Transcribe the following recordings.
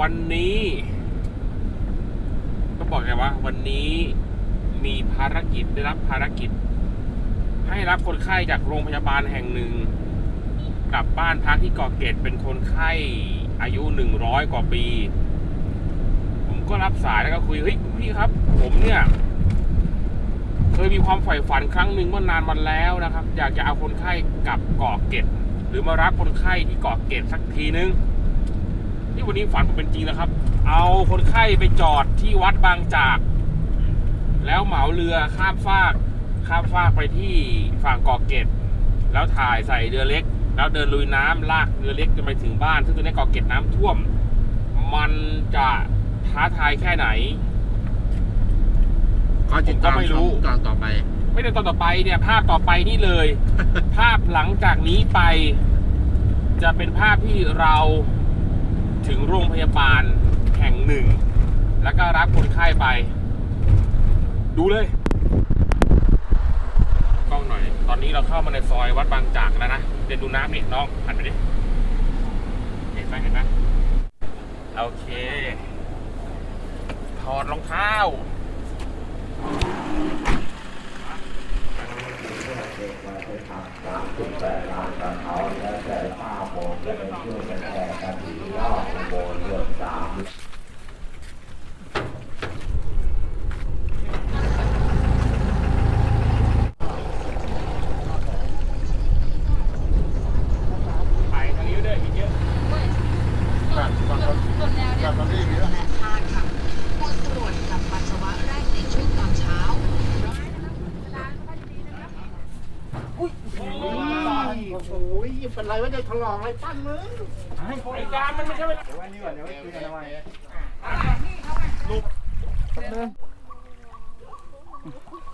วันนี้ต้องบอกไงว่าวันนี้มีภารกิจได้รับภารกิจ ให้รับคนไข้จากโรงพยาบาลแห่งหนึ่ง กลับบ้านพักที่เกาะเกร็ดเป็นคนไข้อายุหนึ่งร้อยกว่าปี ผมก็รับสายแล้วก็คุยเฮ้ยพี่ครับ ผมเนี่ยเคยมีความใฝ่ฝันครั้งหนึ่งเมื่อนานมาแล้วนะครับ อยากจะเอาคนไข้กลับเกาะเกร็ดหรือมารับคนไข้ที่เกาะเกร็ดสักทีนึง นี่วันนี้ฝันผมเป็นจริงแล้วครับ เอาคนไข้ไปจอดที่วัดบางจาก แล้วเหมาเรือข้ามฟากข้ามฟากไปที่ฝั่งเกาะเกร็ดแล้วถ่ายใส่เรือเล็ก แล้วเดินลุยน้ำลากเรือเล็กจนไปถึงบ้าน ซึ่งตอนนี้เกาะเกร็ดน้ำท่วม มันจะท้าทายแค่ไหนก็ติดตามผมก็ไม่รู้ชตอนต่อไป ไม่ได้ตอนต่อไปเนี่ยภาพต่อไปนี่เลย ภาพหลังจากนี้ไป จะเป็นภาพที่เรา ถึงโรงพยาบาลแห่งหนึ่ง แล้วก็รับคนไข้ไป ดูเลยกล้องหน่อย ตอนนี้เราเข้ามาในซอยวัดบางจากแล้วนะเดี๋ยวดูน้ำนี่น้องหันไปดิเห็นไหมเห็นไหมโอเค ถอดรองเท้าไปทางนี้ด้วยอีกเยอะ แบบบางคน แบบตอนนี้มีแล้วทานค่ะผลตรวจกับปัสสาวะแรกในช่วงตอนเช้าโอ้ยเป็นไรวะเนี่ยถลอกอะไรปั้นมึงไอ้การมันไม่ใช่เวลาวันนี้ก่อนเดี๋ยวคุยกันทำไม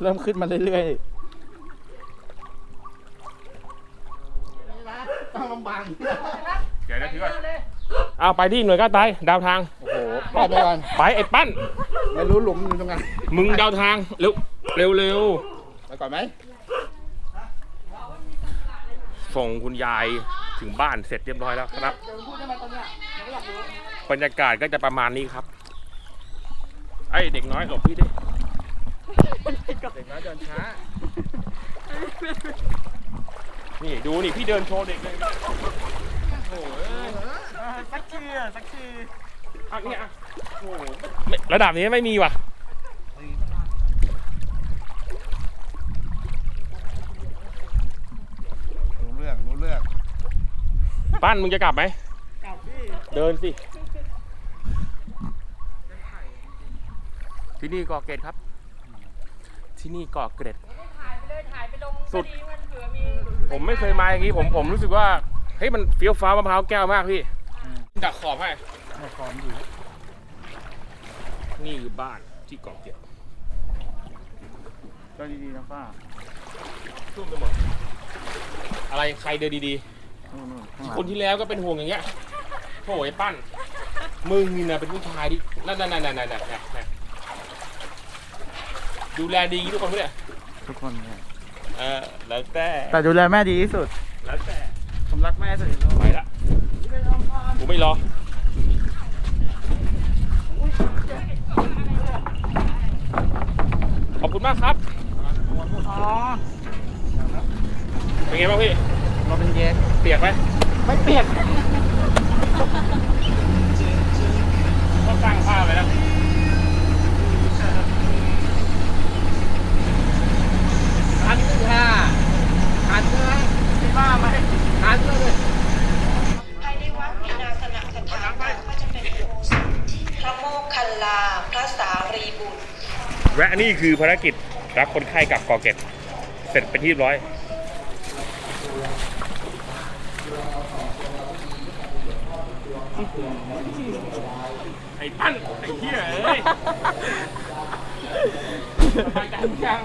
เริ่มขึ้นมาเรื่อยต้องลำบากเดี๋ยวนะถือก่อน เอาไปที่หน่วยก้าวตายดาวทาง โอ้โหไปไปก่อนไปไอ้ปั้น ไม่รู้หลุมอยู่ตรงไหนมึงดาวทาง เร็วเร็วเร็วไปก่อนไหมส่งคุณยายถึงบ้านเสร็จเรียบร้อยแล้วครับ บรรยากาศก็จะประมาณนี้ครับ ไอ้เด็กน้อยหลบพี่ดิ เด็กน้อยเดินช้า นี่ดูนี่พี่เดินโชว์เด็กเลย สักทีอะสักทีอะเนี่ยอะโอ้โหไม่ระดับนี้ไม่มีว่ะ รู้เรื่องรู้เรื่องปั้นมึงจะกลับไหม กลับพี่เดินสิ ที่นี่เกาะเกร็ดครับ ที่นี่เกาะเกร็ด ถ่ายไปเลยถ่ายไปลงสุดพอมันเผื่อมี ผมไม่เคยมาอย่างนี้ผมผมรู้สึกว่าเฮ้ยมันเฟี้ยวฟ้าวมะพร้าวแก้วมากพี่ ดักขอบให้มาคอมอยู่นี่คือบ้านที่เกาะเกร็ดก็ดีๆนะป้าท่วมไปหมด อะไรใครเดินดีนู่นนู่นข้างหลัๆ งคนที่แล้วก็เป็นห่วงอย่างเงี้ยโถ่ไอ้ปั้น มึงนี่นะเป็นผู้ชายที่นั่นนั่นนั่นนั่นนั่นนั่นดูแลดีทุกคนปะเนี่ยๆทุกคนเนี่ยเออแล้วแต่แต่ดูแลแม่ดีที่สุด แล้วแต่ผมรักแม่สุดในโลกไปละ กูไม่รอขอบคุณมากครับ อ๋อ เป็นไงบ้างพี่ เราเป็นเย็นเปียกไหมไม่เปียก ก็สร้างผ้าไปแล้ว ทันค่ะทันใช่ไหมคิดว่าไหมทันเลย ภายในวัดมีนาสนะสถานค่ะก็จะเป็นอุโบสถพระโมคคัลลา พระสารีบุตร และนี่คือภารกิจรับคนไข้กลับกอเกตเสร็จเป็นที่เรียบร้อยไอ้ปั้นไอ้เหี้ยเอ้ยสบายใจหรือยัง